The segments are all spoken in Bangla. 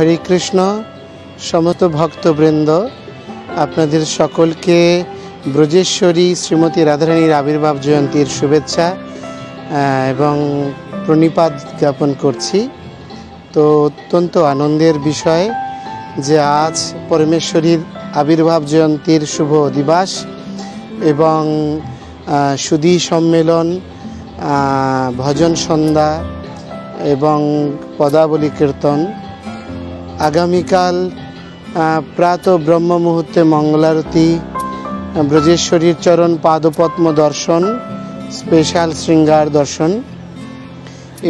হরে কৃষ্ণ, সমস্ত ভক্তবৃন্দ, আপনাদের সকলকে ব্রজেশ্বরী শ্রীমতী রাধারানীর আবির্ভাব জয়ন্তীর শুভেচ্ছা এবং প্রণিপাত জ্ঞাপন করছি। তো অত্যন্ত আনন্দের বিষয় যে আজ পরমেশ্বরীর আবির্ভাব জয়ন্তীর শুভ দিবস এবং সুধী সম্মেলন ভজন সন্ধ্যা এবং পদাবলী কীর্তন আগামীকাল প্রাত ব্রহ্ম মুহূর্তে মঙ্গলারতি ব্রজেশ্বরীর চরণ পাদপদ্ম দর্শন, স্পেশাল শৃঙ্গার দর্শন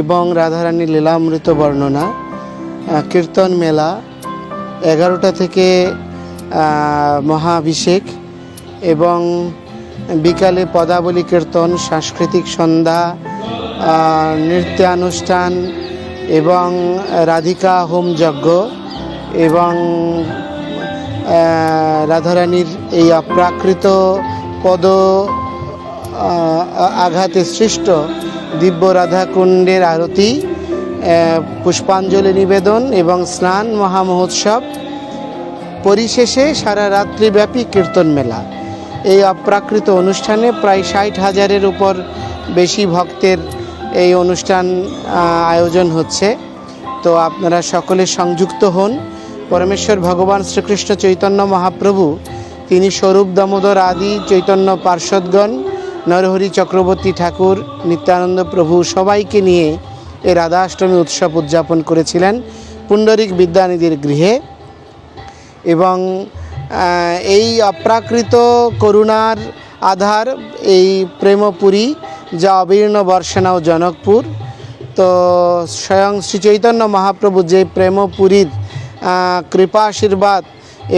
এবং রাধারানী লীলামৃত বর্ণনা কীর্তন মেলা, এগারোটা থেকে মহাভিষেক এবং বিকালে পদাবলী কীর্তন, সাংস্কৃতিক সন্ধ্যা নৃত্যানুষ্ঠান এবং রাধিকা হোম যজ্ঞ এবং রাধারানীর এই অপ্রাকৃত পদ আঘাতে সৃষ্ট দিব্য রাধাকুণ্ডের আরতি পুষ্পাঞ্জলি নিবেদন এবং স্নান মহামহোৎসব পরিশেষে সারা রাত্রিব্যাপী কীর্তন মেলা। এই অপ্রাকৃত অনুষ্ঠানে প্রায় ষাট হাজারের উপর বেশি ভক্তের এই অনুষ্ঠান আয়োজন হচ্ছে। তো আপনারা সকলে সংযুক্ত হন। পরমেশ্বর ভগবান শ্রীকৃষ্ণ চৈতন্য মহাপ্রভু, তিনি স্বরূপ দামোদর আদি চৈতন্য পার্ষদগণ নরহরি চক্রবর্তী ঠাকুর, নিত্যানন্দ প্রভু সবাইকে নিয়ে এই রাধাষ্টমী উৎসব উদযাপন করেছিলেন পুণ্ডরিক বিদ্যানিধির গৃহে এবং এই অপ্রাকৃত করুণার আধার এই প্রেমপুরী যা অবীর্ণ বর্ষণা ও জনকপুর, তো স্বয়ং শ্রী চৈতন্য মহাপ্রভু যে প্রেমপুরীর কৃপা, আশীর্বাদ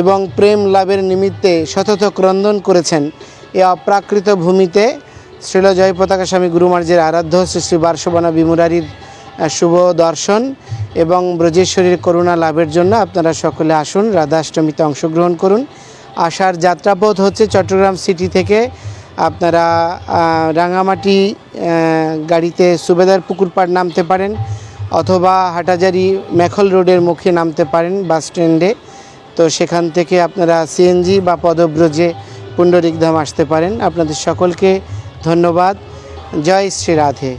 এবং প্রেম লাভের নিমিত্তে শতত ক্রন্দন করেছেন এ অপ্রাকৃত ভূমিতে শ্রীল জয় পতাকা স্বামী গুরুমার্যের আরাধ্য শ্রী শ্রী বার্ষবনা বিমুরারির শুভ দর্শন এবং ব্রজেশ্বরীর করুণা লাভের জন্য আপনারা সকলে আসুন, রাধাষ্টমীতে অংশগ্রহণ করুন। আসার যাত্রাপথ হচ্ছে চট্টগ্রাম সিটি থেকে আপনারা রাঙামাটি গাড়িতে সুবেদার পুকুরপাড় নামতে পারেন। অথবা হাটাজারি মেখল রোডের মুখে নামতে পারেন বাস স্ট্যান্ডে। তো সেখান থেকে আপনারা সিএনজি বা পদব্রজে পুণ্ডরিকধাম আসতে পারেন। আপনাদের সকলকে ধন্যবাদ। জয় শ্রী রাধে।